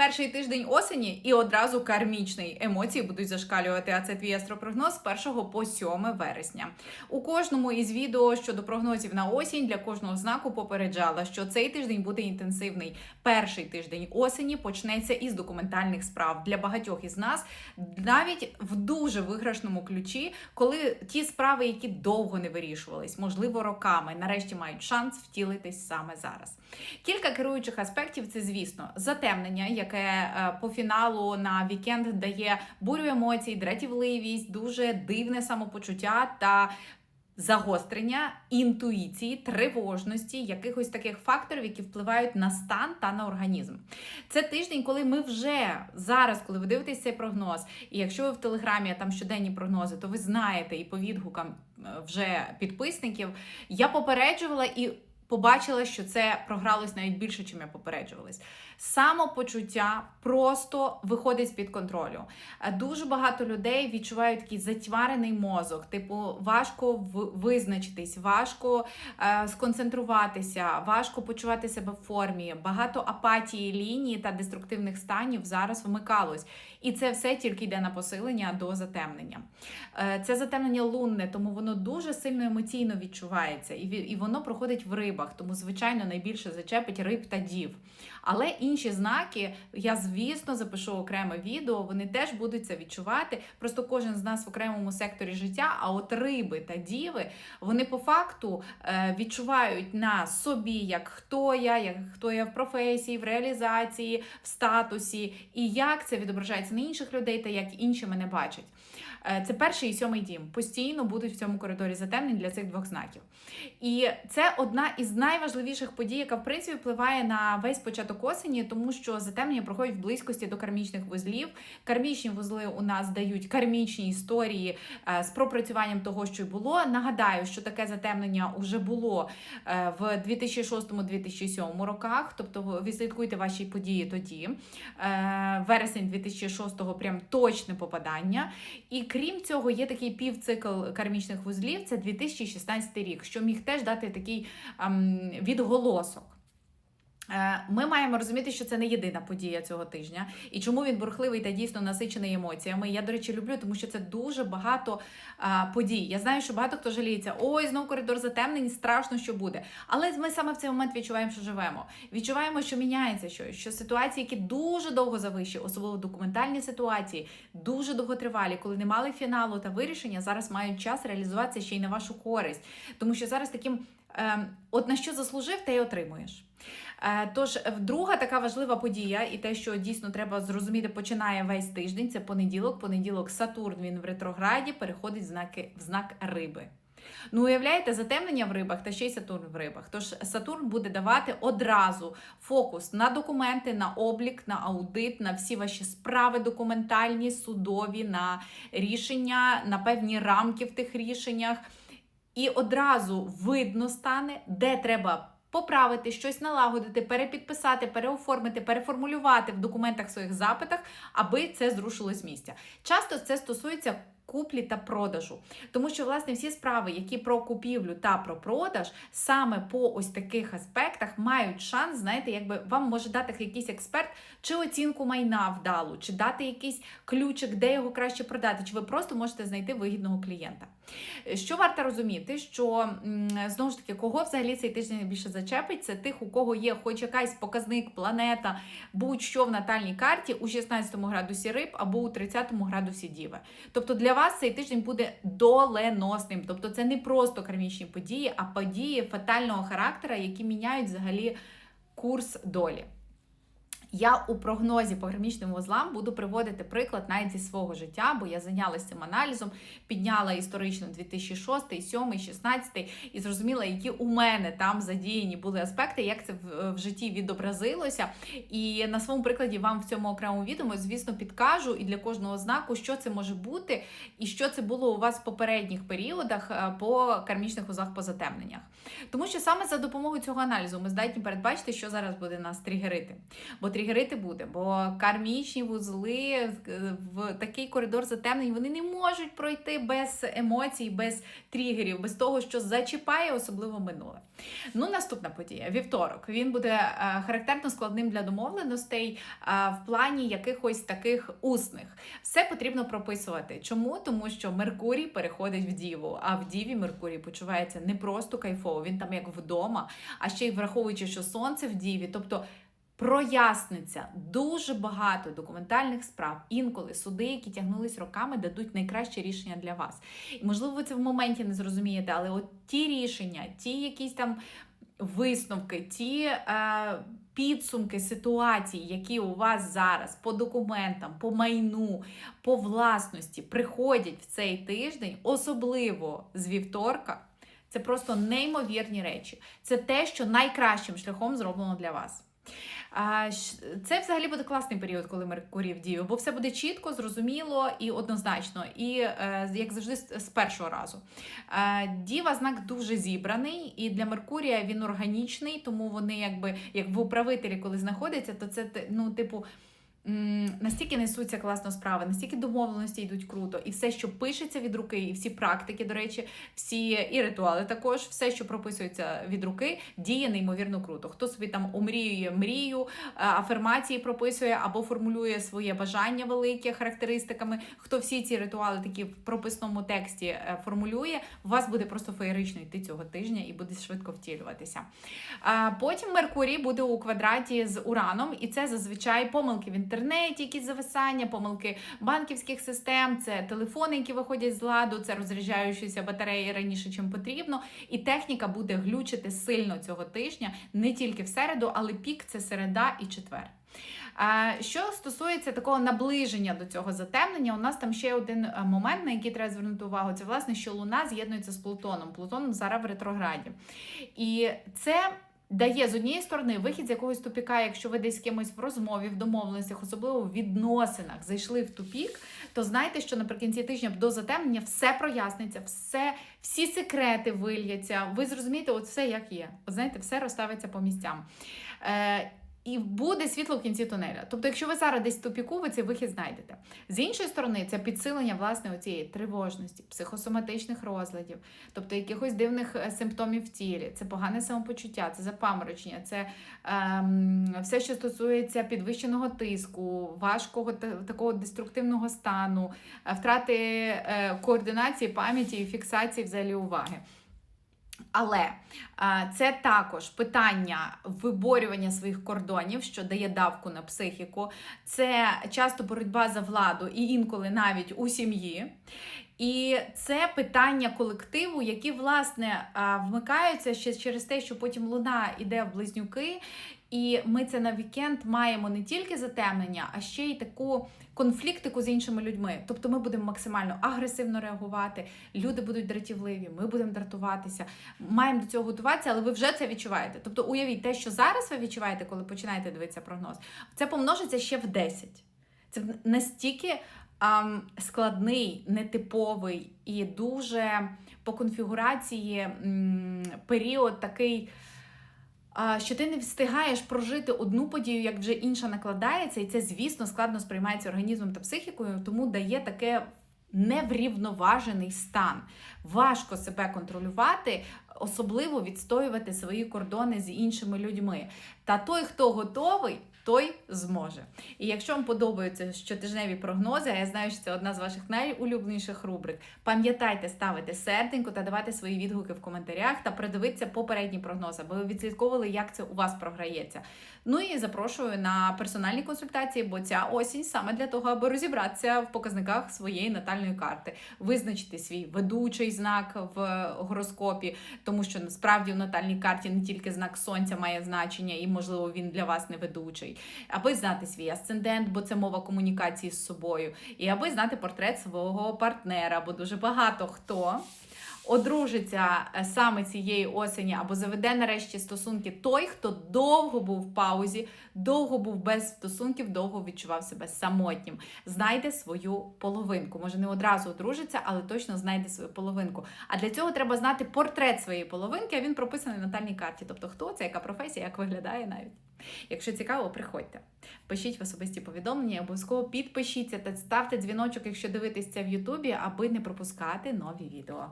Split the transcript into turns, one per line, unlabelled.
Перший тиждень осені і одразу кармічний. Емоції будуть зашкалювати. А це твій астропрогноз з 1 по 7 вересня. У кожному із відео щодо прогнозів на осінь для кожного знаку попереджала, що цей тиждень буде інтенсивний. Перший тиждень осені почнеться із документальних справ для багатьох із нас, навіть в дуже виграшному ключі, коли ті справи, які довго не вирішувались, можливо, роками, нарешті мають шанс втілитись саме зараз. Кілька керуючих аспектів це, звісно, затемнення, яке е, по фіналу на вікенд дає бурю емоцій, дратівливість, дуже дивне самопочуття та. Загострення інтуїції, тривожності, якихось таких факторів, які впливають на стан та на організм. Це тиждень, коли ми вже зараз, коли ви дивитесь цей прогноз, і якщо ви в телеграмі а там щоденні прогнози, то ви знаєте і по відгукам е, вже підписників. Я попереджувала і побачила, що це програлось навіть більше, чим я попереджувалась. Самопочуття просто виходить з під контролю. Е, Дуже багато людей відчувають такий затьварений мозок, типу, важко визначитись, важко е, сконцентруватися, важко почувати себе в формі. Багато апатії лінії та деструктивних станів зараз вмикалось. І це все тільки йде на посилення до затемнення. Е, Це затемнення лунне, тому воно дуже сильно емоційно відчувається, і і воно проходить в рибах, тому звичайно найбільше зачепить риб та дів. Але інші знаки, я звісно запишу окреме відео, вони теж будуть це відчувати. Просто кожен з нас в окремому секторі життя. А от риби та діви, вони по факту е, відчувають на собі, як хто я, як хто я в професії, в реалізації, в статусі, і як це відображається на інших людей, та як інші мене бачать. Е, Це перший і сьомий дім. Постійно будуть в цьому коридорі затемнень для цих двох знаків. І це одна із найважливіших подій, яка в принципі впливає на весь початок осені, тому що затемнення проходять в близькості до кармічних вузлів. Кармічні вузли у нас дають кармічні історії е, з пропрацюванням того, що й було. Нагадаю, що таке затемнення вже було е, в 2006-2007 роках. Тобто, відслідкуйте ваші події тоді. Вересень 2006-го прям точне попадання. І крім цього, є такий півцикл кармічних вузлів. Це 2016 рік, що міг теж дати такий ем, відголосок. Е, Ми маємо розуміти, що це не єдина подія цього тижня, і чому він бурхливий та дійсно насичений емоціями. Я, до речі, люблю, тому що це дуже багато а, подій. Я знаю, що багато хто жаліється, ой, знов коридор затемнень, страшно, що буде. Але ми саме в цей момент відчуваємо, що живемо. Відчуваємо, що міняється щось, що ситуації, які дуже довго завищі, особливо документальні ситуації, дуже довготривалі, коли не мали фіналу та вирішення, зараз мають час реалізуватися ще й на вашу користь. Тому що зараз таким, ем, от на що заслужив, те й отримуєш. Е, Тож, е, друга така важлива подія, і те, що дійсно треба зрозуміти, починає весь тиждень. Це понеділок. Понеділок Сатурн він в ретрограді переходить в знаки в знак риби. Ну, уявляєте, затемнення в рибах та ще й Сатурн в рибах. Тож Сатурн буде давати одразу фокус на документи, на облік, на аудит, на всі ваші справи документальні, судові, на рішення, на певні рамки в тих рішеннях. І одразу видно стане, де треба поправити, щось налагодити, перепідписати, переоформити, переформулювати в документах своїх запитах, аби це зрушило з місця. Часто це стосується. Куплі та продажу, тому що власне всі справи, які про купівлю та про продаж, саме по ось таких аспектах мають шанс, знаєте, якби вам може дати якийсь експерт чи оцінку майна вдалу, чи дати якийсь ключик, де його краще продати, чи ви просто можете знайти вигідного клієнта. Що варто розуміти, що знову ж таки, кого взагалі цей тиждень найбільше зачепить, це тих, у кого є хоч якась показник, планета, будь-що в натальній карті у 16 градусі риб або у 30 градусі діви. Тобто для вас цей тиждень буде доленосним. Тобто це не просто кармічні події, а події фатального характера, які міняють взагалі курс долі. Я у прогнозі по граничним вузлам буду приводити приклад навіть зі свого життя, бо я зайнялася цим аналізом, підняла історично 2006, 7, 16 і зрозуміла, які у мене там задіяні були аспекти, як це в, житті відобразилося. І на своєму прикладі вам в цьому окремому відео, звісно, підкажу і для кожного знаку, що це може бути, і що це було у вас в попередніх періодах е, по кармічних вузлах по затемненнях. Тому що саме за допомогою цього аналізу ми здатні передбачити, що зараз буде нас тригерити. Бо тригерити буде, бо кармічні вузли е, в такий коридор затемнень вони не можуть пройти без емоцій, без тригерів, без того, що зачіпає, особливо минуле. Ну, наступна подія вівторок. Він буде е, характерно складним для домовленостей е, в плані якихось таких усних. Все потрібно прописувати. Чому? Тому що Меркурій переходить в Діву, а в Діві Меркурій почувається не просто кайфово, він там як вдома, а ще й враховуючи, що сонце в Діві, тобто. Проясниться дуже багато документальних справ. Інколи суди, які тягнулись роками, дадуть найкраще рішення для вас. І можливо, ви це в моменті не зрозумієте, але от ті рішення, ті якісь там висновки, ті е, підсумки ситуацій, які у вас зараз по документам, по майну, по власності приходять в цей тиждень, особливо з вівторка. Це просто неймовірні речі. Це те, що найкращим шляхом зроблено для вас. Це взагалі буде класний період, коли Меркурій в дію, бо все буде чітко, зрозуміло і однозначно, і е, як завжди, з першого разу. Діва знак дуже зібраний, і для Меркурія він органічний, тому вони, якби як в управителі, коли знаходяться, то це ну, типу. Настільки несуться класно справи, настільки домовленості йдуть круто, і все, що пишеться від руки, і всі практики, до речі, всі і ритуали також, все, що прописується від руки, діє неймовірно круто. Хто собі там омріює мрію, афірмації прописує або формулює своє бажання велике характеристиками. Хто всі ці ритуали такі в прописному тексті е, формулює, у вас буде просто феєрично йти цього тижня і буде швидко втілюватися. Потім Меркурій буде у квадраті з Ураном, і це зазвичай помилки він інтернеті, якісь зависання, помилки банківських систем, це телефони, які виходять з ладу, це розряджаючіся батареї раніше, чим потрібно. І техніка буде глючити сильно цього тижня, не тільки в середу, але пік це середа і четвер. Що стосується такого наближення до цього затемнення, у нас там ще один е, момент, на який треба звернути увагу, це власне, що Луна з'єднується з Плутоном. Плутон зараз в ретрограді. І це дає з однієї сторони вихід з якогось тупіка, якщо ви десь з кимось в розмові, в домовленостях, особливо в відносинах, зайшли в тупік, то знайте, що наприкінці тижня до затемнення все проясниться, все, всі секрети вильяться. Ви зрозумієте, от все як є. От знаєте, все розставиться по місцям. Е, і буде світло в кінці тунеля. Тобто, якщо ви зараз десь в тупіку, ви цей вихід знайдете. З іншої сторони, це підсилення власне цієї тривожності, психосоматичних розладів, тобто якихось дивних е, симптомів в тілі, це погане самопочуття, це запаморочення, це ем, все, що стосується підвищеного тиску, важкого такого деструктивного стану, е, втрати е, координації, пам'яті і фіксації взагалі уваги. Але це також питання виборювання своїх кордонів, що дає давку на психіку, це часто боротьба за владу і інколи навіть у сім'ї. І це питання колективу, які, власне, вмикаються ще через те, що потім луна іде в близнюки, і ми це на вікенд маємо не тільки затемнення, а ще й таку конфліктику з іншими людьми. Тобто ми будемо максимально агресивно реагувати, люди будуть дратівливі, ми будемо дратуватися, маємо до цього готуватися, але ви вже це відчуваєте. Тобто, уявіть те, що зараз ви відчуваєте, коли починаєте дивитися прогноз, це помножиться ще в 10. Це настільки ам, складний, нетиповий і дуже по конфігурації м, період такий що ти не встигаєш прожити одну подію, як вже інша накладається, і це, звісно, складно сприймається організмом та психікою, тому дає таке неврівноважений стан. Важко себе контролювати, особливо відстоювати свої кордони з іншими людьми. Та той, хто готовий той зможе. І якщо вам подобаються щотижневі прогнози, а я знаю, що це одна з ваших найулюбленіших рубрик, пам'ятайте ставити серденько та давати свої відгуки в коментарях та придивитися попередні прогнози, аби ви відслідковували, як це у вас програється. Ну і запрошую на персональні консультації, бо ця осінь саме для того, аби розібратися в показниках своєї натальної карти, визначити свій ведучий знак в гороскопі, тому що насправді в натальній карті не тільки знак сонця має значення, і можливо він для вас не ведучий інший, аби знати свій асцендент, бо це мова комунікації з собою, і аби знати портрет свого партнера, бо дуже багато хто одружиться е, саме цієї осені або заведе нарешті стосунки той, хто довго був в паузі, довго був без стосунків, довго відчував себе самотнім. Знайде свою половинку. Може, не одразу одружиться, але точно знайде свою половинку. А для цього треба знати портрет своєї половинки, а він прописаний на натальній карті. Тобто, хто це, яка професія, як виглядає навіть. Якщо цікаво, приходьте. Пишіть в особисті повідомлення, обов'язково підпишіться та ставте дзвіночок, якщо дивитесь це в Ютубі, аби не пропускати нові відео.